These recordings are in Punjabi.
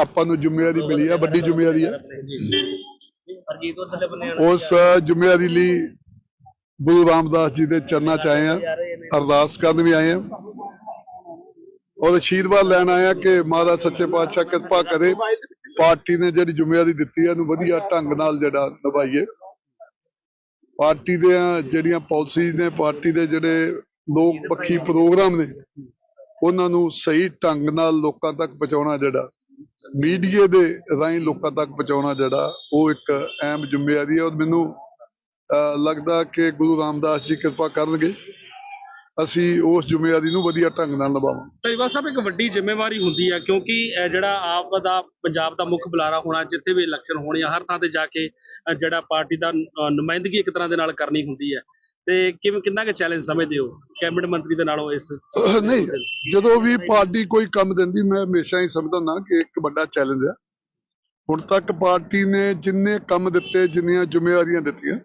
ਆਪਾਂ ਨੂੰ ਜ਼ਿੰਮੇਵਾਰੀ ਮਿਲੀ ਆ, ਵੱਡੀ ਜ਼ਿੰਮੇਵਾਰੀ ਆ। ਉਸ ਜ਼ਿੰਮੇਵਾਰੀ ਲਈ ਗੁਰੂ ਰਾਮਦਾਸ ਜੀ ਦੇ ਚਰਨਾਂ 'ਚ ਆਏ ਆ, ਅਰਦਾਸ ਕਰਨ ਵੀ ਆਏ ਆ। ਔਰ ਆਸ਼ੀਰਵਾਦ ਲੈਣ ਆਏ ਆ ਕਿ ਮਹਾਰਾਜ ਸੱਚੇ ਪਾਤਸ਼ਾਹ ਕਿਰਪਾ ਕਰੇ। ਪਾਰਟੀ ਨੇ ਜਿਹੜੀ ਜ਼ਿੰਮੇਵਾਰੀ ਦਿੱਤੀ ਹੈ ਇਹਨੂੰ ਵਧੀਆ ਢੰਗ ਨਾਲ ਜਿਹੜਾ ਨਿਭਾਈਏ। ਪਾਰਟੀ ਦੇ ਜਿਹੜੀਆਂ ਪਾਲਿਸੀਜ਼ ਨੇ, ਪਾਰਟੀ ਦੇ ਜਿਹੜੇ ਲੋਕ ਪੱਖੀ ਪ੍ਰੋਗਰਾਮ ਨੇ, ਉਹਨਾਂ ਨੂੰ ਸਹੀ ਢੰਗ ਨਾਲ ਲੋਕਾਂ ਤੱਕ ਪਹੁੰਚਾਉਣਾ ਜਿਹੜਾ ਮੀਡੀਆ ਦੇ ਰਾਹੀਂ ਲੋਕਾਂ ਤੱਕ ਪਹੁੰਚਾਉਣਾ ਜਿਹੜਾ ਉਹ ਇੱਕ ਅਹਿਮ ਜ਼ਿੰਮੇਵਾਰੀ ਹੈ ਔਰ ਮੈਨੂੰ ਲੱਗਦਾ ਕਿ ਗੁਰੂ ਰਾਮਦਾਸ ਜੀ ਕਿਰਪਾ ਕਰਨਗੇ। ਅਸੀਂ ਉਸ ਜ਼ਿੰਮੇਵਾਰੀ ਨੂੰ ਵਧੀਆ ਢੰਗ ਨਾਲ ਨਿਭਾਵਾਂਗੇ। ਧਾਰੀਵਾਲ ਸਾਹਿਬ, ਇੱਕ ਵੱਡੀ ਜ਼ਿੰਮੇਵਾਰੀ ਹੁੰਦੀ ਹੈ ਕਿਉਂਕਿ ਜਿਹੜਾ ਆਪ ਦਾ, ਪੰਜਾਬ ਦਾ ਮੁੱਖ ਬੁਲਾਰਾ ਹੋਣਾ, ਜਿੱਥੇ ਵੀ ਇਲੈਕਸ਼ਨ ਹੋਣੀ ਆ ਹਰ ਥਾਂ ਤੇ ਜਾ ਕੇ ਜਿਹੜਾ ਪਾਰਟੀ ਦਾ ਨੁਮਾਇੰਦਗੀ ਇੱਕ ਤਰ੍ਹਾਂ ਦੇ ਨਾਲ ਕਰਨੀ ਹੁੰਦੀ ਹੈ ਤੇ ਕਿਵੇਂ, ਕਿੰਨਾ ਕੁ ਚੈਲੰਜ ਸਮਝਦੇ ਹੋ? ਕੈਬਨਿਟ ਮੰਤਰੀ ਦੇ ਨਾਲੋਂ ਇਸ ਨਹੀਂ, ਜਦੋਂ ਵੀ ਪਾਰਟੀ ਕੋਈ ਕੰਮ ਦਿੰਦੀ, ਮੈਂ ਹਮੇਸ਼ਾ ਹੀ ਸਮਝਦਾ ਨਾ ਕਿ ਇੱਕ ਵੱਡਾ ਚੈਲੰਜ ਹੈ ਹੁਣ ਤੱਕ ਪਾਰਟੀ ਨੇ ਜਿੰਨੇ ਕੰਮ ਦਿੱਤੇ, ਜਿੰਨੀਆਂ ਜ਼ਿੰਮੇਵਾਰੀਆਂ ਦਿੱਤੀਆਂ,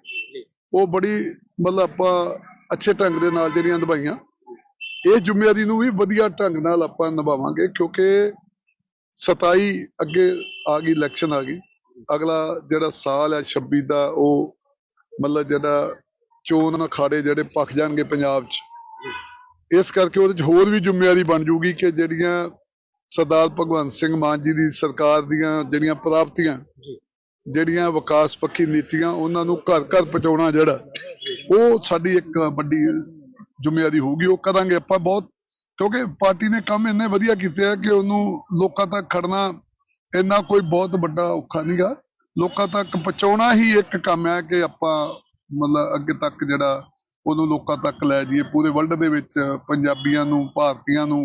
ਉਹ ਬੜੀ, ਮਤਲਬ ਆਪਾਂ ਅੱਛੇ ਢੰਗ ਦੇ ਨਾਲ ਜਿਹੜੀਆਂ ਨਿਭਾਈਆਂ। ਇਹ ਜ਼ਿੰਮੇਵਾਰੀ ਨੂੰ ਵੀ ਵਧੀਆ ਢੰਗ ਨਾਲ ਆਪਾਂ ਨਿਭਾਵਾਂਗੇ, ਕਿਉਂਕਿ 27 ਅੱਗੇ ਆ ਗਈ ਇਲੈਕਸ਼ਨ ਆ ਗਈ। ਅਗਲਾ ਜਿਹੜਾ ਸਾਲ ਹੈ 26 ਦਾ, ਉਹ ਮਤਲਬ ਜਿਹੜਾ ਚੋਣ ਅਖਾੜੇ ਜਿਹੜੇ ਪੱਕ ਜਾਣਗੇ ਪੰਜਾਬ 'ਚ। ਇਸ ਕਰਕੇ ਉਹਦੇ 'ਚ ਹੋਰ ਵੀ ਜ਼ਿੰਮੇਵਾਰੀ ਬਣ ਜੂਗੀ ਕਿ ਜਿਹੜੀਆਂ ਸਰਦਾਰ ਭਗਵੰਤ ਸਿੰਘ ਮਾਨ ਜੀ ਦੀ ਸਰਕਾਰ ਦੀਆਂ ਜਿਹੜੀਆਂ ਪ੍ਰਾਪਤੀਆਂ ਜਿਹੜੀਆਂ ਵਿਕਾਸ ਪੱਖੀ ਨੀਤੀਆਂ ਉਹਨਾਂ ਨੂੰ ਘਰ ਘਰ ਪਹੁੰਚਾਉਣਾ ਜਿਹੜਾ ਉਹ ਸਾਡੀ ਇੱਕ ਵੱਡੀ ਜ਼ਿੰਮੇਵਾਰੀ ਹੋਊਗੀ ਉਹ ਕਰਾਂਗੇ ਆਪਾਂ ਬਹੁਤ। ਕਿਉਂਕਿ ਪਾਰਟੀ ਨੇ ਕੰਮ ਇੰਨੇ ਵਧੀਆ ਕੀਤੇ ਆ ਕਿ ਉਹਨੂੰ ਲੋਕਾਂ ਤੱਕ ਖੜਨਾ ਇੰਨਾ ਕੋਈ ਬਹੁਤ ਵੱਡਾ ਔਖਾ ਨਹੀਂਗਾ ਲੋਕਾਂ ਤੱਕ ਪਹੁੰਚਾਉਣਾ ਹੀ ਇੱਕ ਕੰਮ ਹੈ ਕਿ ਆਪਾਂ ਮਤਲਬ ਅੱਗੇ ਤੱਕ ਜਿਹੜਾ ਉਹਨੂੰ ਲੋਕਾਂ ਤੱਕ ਲੈ ਜਾਈਏ ਪੂਰੇ ਵਰਲਡ ਦੇ ਵਿੱਚ ਪੰਜਾਬੀਆਂ ਨੂੰ ਭਾਰਤੀਆਂ ਨੂੰ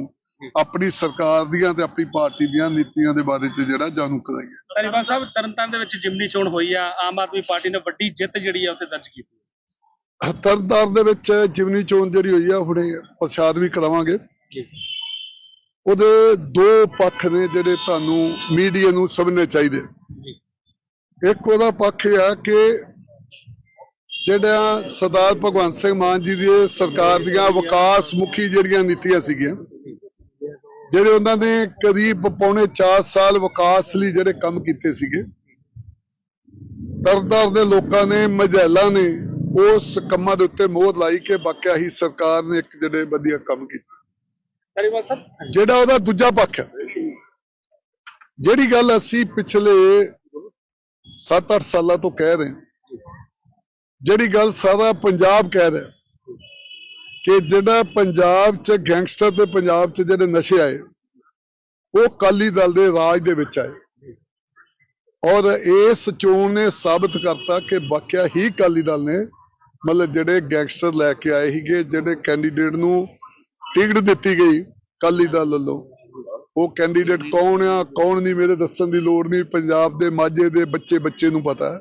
ਆਪਣੀ ਸਰਕਾਰ ਦੀਆਂ ਤੇ ਆਪਣੀ ਪਾਰਟੀ ਦੀਆਂ ਨੀਤੀਆਂ ਦੇ ਬਾਰੇ ਚ ਜਿਹੜਾ ਜਾਣੂ ਕਰਾਈਏ। ਧਾਰੀਵਾਲ ਸਾਹਿਬ ਤਰਨਤਾਰਨ ਦੇ ਵਿੱਚ ਜਿਮਨੀ ਚੋਣ ਹੋਈ ਆ ਆਮ ਆਦਮੀ ਪਾਰਟੀ ਨੇ ਵੱਡੀ ਜਿੱਤ ਜਿਹੜੀ ਆ ਉੱਥੇ ਦਰਜ ਕੀਤੀ ਤਰਨਤਾਰ ਦੇ ਵਿੱਚ ਜਿਮਨੀ ਚੋਣ ਜਿਹੜੀ ਹੋਈ ਆ ਹੁਣੇ ਪ੍ਰਸ਼ਾਦ ਵੀ ਕਰਾਵਾਂਗੇ। ਉਹਦੇ ਦੋ ਪੱਖ ਨੇ ਜਿਹੜੇ ਤੁਹਾਨੂੰ ਮੀਡੀਆ ਨੂੰ ਸਮਝਣੇ ਚਾਹੀਦੇ। ਇੱਕ ਉਹਦਾ ਪੱਖ ਇਹ ਆ ਕਿ ਜਿਹੜਾ ਸਰਦਾਰ ਭਗਵੰਤ ਸਿੰਘ ਮਾਨ ਜੀ ਦੀ ਸਰਕਾਰ ਦੀਆਂ ਵਿਕਾਸ ਮੁਖੀ ਜਿਹੜੀਆਂ ਨੀਤੀਆਂ ਸੀਗੀਆਂ ਜਿਹੜੇ ਉਹਨਾਂ ਨੇ ਕਰੀਬ ਪੌਣੇ 4 ਸਾਲ ਵਿਕਾਸ ਲਈ ਜਿਹੜੇ ਕੰਮ ਕੀਤੇ ਸੀਗੇ ਦਰਦਰ ਦੇ ਲੋਕਾਂ ਨੇ ਮਝੈਲਾਂ ਨੇ ਉਸ ਕੰਮਾਂ ਦੇ ਉੱਤੇ ਮੋਹਰ ਲਾਈ ਕਿ ਵਾਕਿਆ ਹੀ ਸਰਕਾਰ ਨੇ ਇੱਕ ਜਿਹੜੇ ਵਧੀਆ ਕੰਮ ਕੀਤੇ। ਜਿਹੜਾ ਉਹਦਾ ਦੂਜਾ ਪੱਖ ਹੈ। ਜਿਹੜੀ ਗੱਲ ਅਸੀਂ ਪਿਛਲੇ 7-8 ਸਾਲਾਂ ਤੋਂ ਕਹਿ ਰਹੇ ਹਾਂ ਜਿਹੜੀ ਗੱਲ ਸਾਰਾ ਪੰਜਾਬ ਕਹਿ ਰਿਹਾ ਕਿ ਜਿਹੜਾ ਪੰਜਾਬ 'ਚ ਗੈਂਗਸਟਰ ਤੇ ਪੰਜਾਬ 'ਚ ਜਿਹੜੇ ਨਸ਼ੇ ਆਏ, ਉਹ ਕਾਲੀ ਦਲ ਦੇ ਰਾਜ ਦੇ ਵਿੱਚ ਆਏ। ਔਰ ਇਸ ਚੋਣ ਨੇ ਸਾਬਤ ਕਰਤਾ ਕਿ ਵਾਕਿਆ ਹੀ ਕਾਲੀ ਦਲ ਨੇ ਮਤਲਬ ਜਿਹੜੇ ਗੈਂਗਸਟਰ ਲੈ ਕੇ ਆਏ ਸੀਗੇ, ਜਿਹੜੇ ਕੈਂਡੀਡੇਟ ਨੂੰ ਟਿਕਟ ਦਿੱਤੀ ਗਈ ਕਾਲੀ ਦਲ ਵੱਲੋਂ, ਉਹ ਕੈਂਡੀਡੇਟ ਕੌਣ ਆ, ਕੌਣ ਨਹੀਂ ਮੇਰੇ ਦੱਸਣ ਦੀ ਲੋੜ ਨਹੀਂ, ਪੰਜਾਬ ਦੇ ਮਾਝੇ ਦੇ ਬੱਚੇ ਬੱਚੇ ਨੂੰ ਪਤਾ ਹੈ।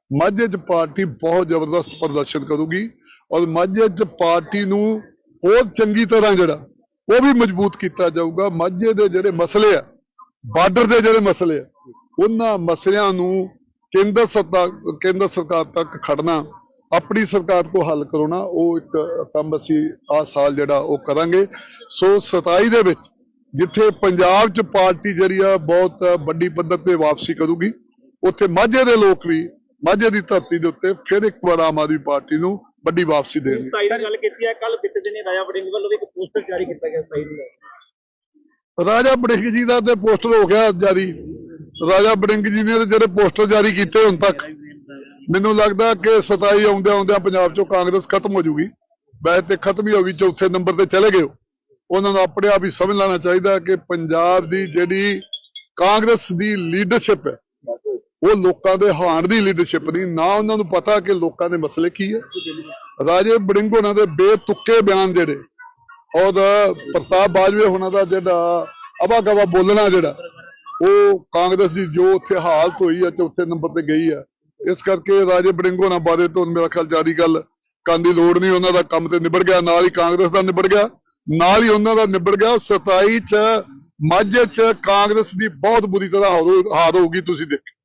ਮਾਝੇ 'ਚ ਪਾਰਟੀ ਬਹੁਤ ਜ਼ਬਰਦਸਤ ਪ੍ਰਦਰਸ਼ਨ ਕਰੂਗੀ ਔਰ ਮਾਝੇ 'ਚ ਪਾਰਟੀ ਨੂੰ ਹੋਰ ਚੰਗੀ ਤਰ੍ਹਾਂ ਜਿਹੜਾ ਉਹ ਵੀ ਮਜ਼ਬੂਤ ਕੀਤਾ ਜਾਊਗਾ। ਮਾਝੇ ਦੇ ਜਿਹੜੇ ਮਸਲੇ ਆ, ਬਾਰਡਰ ਦੇ ਜਿਹੜੇ ਮਸਲੇ ਆ, ਉਹਨਾਂ ਮਸਲਿਆਂ ਨੂੰ ਕੇਂਦਰ ਸਰਕਾਰ ਕੇਂਦਰ ਸਰਕਾਰ ਤੱਕ ਖੜਨਾ, ਆਪਣੀ ਸਰਕਾਰ ਕੋ ਹੱਲ ਕਰਾਉਣਾ, ਉਹ ਇੱਕ ਕੰਮ ਅਸੀਂ ਆ ਸਾਲ ਜਿਹੜਾ ਉਹ ਕਰਾਂਗੇ। ਸੋ 27 ਦੇ ਵਿੱਚ ਜਿੱਥੇ ਪੰਜਾਬ 'ਚ ਪਾਰਟੀ ਜਿਹੜੀ ਆ, ਬਹੁਤ ਵੱਡੀ ਪੱਧਰ ਤੇ ਵਾਪਸੀ ਕਰੂਗੀ, ਉੱਥੇ ਮਾਝੇ ਦੇ ਲੋਕ ਵੀ ਮਾਝੇ ਦੀ ਧਰਤੀ ਦੇ ਉੱਤੇ ਫਿਰ ਇੱਕ ਵਾਰ ਆਮ ਆਦਮੀ ਪਾਰਟੀ ਨੂੰ ਵੱਡੀ ਵਾਪਸੀ ਦੇਣਗੇ 27 ਦੀ ਗੱਲ ਕੀਤੀ ਹੈ ਕੱਲ ਬੀਤੇ ਦਿਨੀ ਰਾਜਾ ਵੜਿੰਗ ਵੱਲੋਂ ਇੱਕ ਪੋਸਟਰ ਜਾਰੀ ਕੀਤਾ ਗਿਆ 27 ਨੂੰ ਰਾਜਾ ਬੜਿੰਗ ਜੀ ਦਾ ਤੇ ਪੋਸਟਰ ਹੋ ਗਿਆ ਜਾਰੀ। ਰਾਜਾ ਬੜਿੰਗ ਜੀ ਨੇ ਜਿਹੜੇ ਪੋਸਟਰ ਜਾਰੀ ਕੀਤੇ ਹੁਣ ਤੱਕ ਮੈਨੂੰ ਲੱਗਦਾ ਕਿ 27 ਆਉਂਦਿਆਂ ਆਉਂਦਿਆਂ ਪੰਜਾਬ ਚੋਂ ਕਾਂਗਰਸ ਖਤਮ ਹੋ ਜੂਗੀ। ਵੈਸੇ ਤੇ ਖਤਮ ਹੀ ਹੋ ਗਈ ਚੌਥੇ ਨੰਬਰ ਤੇ ਚਲੇ ਗਏ ਉਹ। ਉਹਨਾਂ ਨੂੰ ਆਪਣੇ ਆਪ ਹੀ ਸਮਝ ਲੈਣਾ ਚਾਹੀਦਾ ਕਿ ਪੰਜਾਬ ਦੀ ਜਿਹੜੀ ਕਾਂਗਰਸ ਦੀ ਲੀਡਰਸ਼ਿਪ ਹੈ ਉਹ ਲੋਕਾਂ ਦੇ ਹਾਣ ਦੀ ਲੀਡਰਸ਼ਿਪ ਨਹੀਂ, ਨਾ ਉਹਨਾਂ ਨੂੰ ਪਤਾ ਕਿ ਲੋਕਾਂ ਦੇ ਮਸਲੇ ਕੀ ਹੈ ਰਾਜੇ ਬੜਿੰਗ ਉਹਨਾਂ ਦੇ ਬੇਤੁੱਕੇ ਬਿਆਨ ਜਿਹੜੇ ਔਰ ਪ੍ਰਤਾਪ ਬਾਜਵੇ ਉਹਨਾਂ ਦਾ ਜਿਹੜਾ ਅਵਾ ਗਵਾ ਬੋਲਣਾ ਜਿਹੜਾ, ਉਹ ਕਾਂਗਰਸ ਦੀ ਜੋ ਉੱਥੇ ਹਾਲਤ ਹੋਈ ਹੈ ਚੌਥੇ ਨੰਬਰ ਤੇ ਗਈ ਹੈ ਇਸ ਕਰਕੇ ਰਾਜੇ ਬੜਿੰਗੋ ਨਾਲ ਬਾਰੇ ਤੋਂ ਮੇਰਾ ਖਿਆਲ ਜਿਆਦੀ ਗੱਲ ਕਰਨ ਦੀ ਲੋੜ ਨਹੀਂ, ਉਹਨਾਂ ਦਾ ਕੰਮ ਤੇ ਨਿਬੜ ਗਿਆ, ਨਾਲ ਹੀ ਕਾਂਗਰਸ ਦਾ ਨਿਬੜ ਗਿਆ, ਨਾਲ ਹੀ ਉਹਨਾਂ ਦਾ ਨਿਬੜ ਗਿਆ। 27 ਚ, ਮਾਝੇ ਚ ਕਾਂਗਰਸ ਦੀ ਬਹੁਤ ਬੁਰੀ ਤਰ੍ਹਾਂ ਹਾਰ- ਹਾਰ ਹੋਊਗੀ, ਤੁਸੀਂ ਦੇਖੋ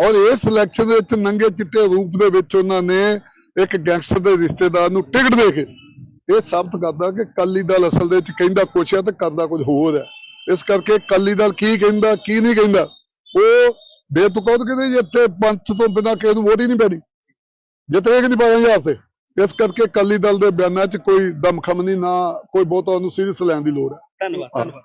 ਔਰ ਇਸ ਸਿਲੈਕਸ਼ਨ ਦੇ ਵਿੱਚ ਨੰਗੇ ਚਿੱਟੇ ਰੂਪ ਦੇ ਵਿੱਚ ਉਹਨਾਂ ਨੇ ਇੱਕ ਗੈਂਗਸਟਰ ਦੇ ਰਿਸ਼ਤੇਦਾਰ ਨੂੰ ਟਿਕਟ ਦੇ ਕੇ ਇਹ ਸਾਬਤ ਕਰਦਾ ਕਿ ਕਾਲੀ ਦਲ ਅਸਲ ਦੇ ਵਿੱਚ ਕਹਿੰਦਾ ਕੁਛ ਹੈ ਤੇ ਕਰਦਾ ਕੁਝ ਹੋਰ ਹੈ। ਇਸ ਕਰਕੇ ਕਾਲੀ ਦਲ ਕੀ ਕਹਿੰਦਾ ਕੀ ਨਹੀਂ ਕਹਿੰਦਾ ਉਹ ਬੇਤੁਕਾ ਤਾਂ ਕਹਿੰਦੇ ਜੀ ਇੱਥੇ ਪੰਥ ਤੋਂ ਬਿਨਾਂ ਕਿਸੇ ਨੂੰ ਵੋਟ ਹੀ ਨਹੀਂ ਪੈਣੀ। ਜਿੱਤੇ ਕਿ ਨਹੀਂ ਪਾਇਆ ਤੇ। ਇਸ ਕਰਕੇ ਕਾਲੀ ਦਲ ਦੇ ਬਿਆਨਾਂ 'ਚ ਕੋਈ ਦਮਖਮ ਨਹੀਂ ਨਾ ਕੋਈ ਬਹੁਤਾ ਉਹਨੂੰ ਸੀਰੀਅਸ ਲੈਣ ਦੀ ਲੋੜ ਹੈ। ਧੰਨਵਾਦ। ਧੰਨਵਾਦ।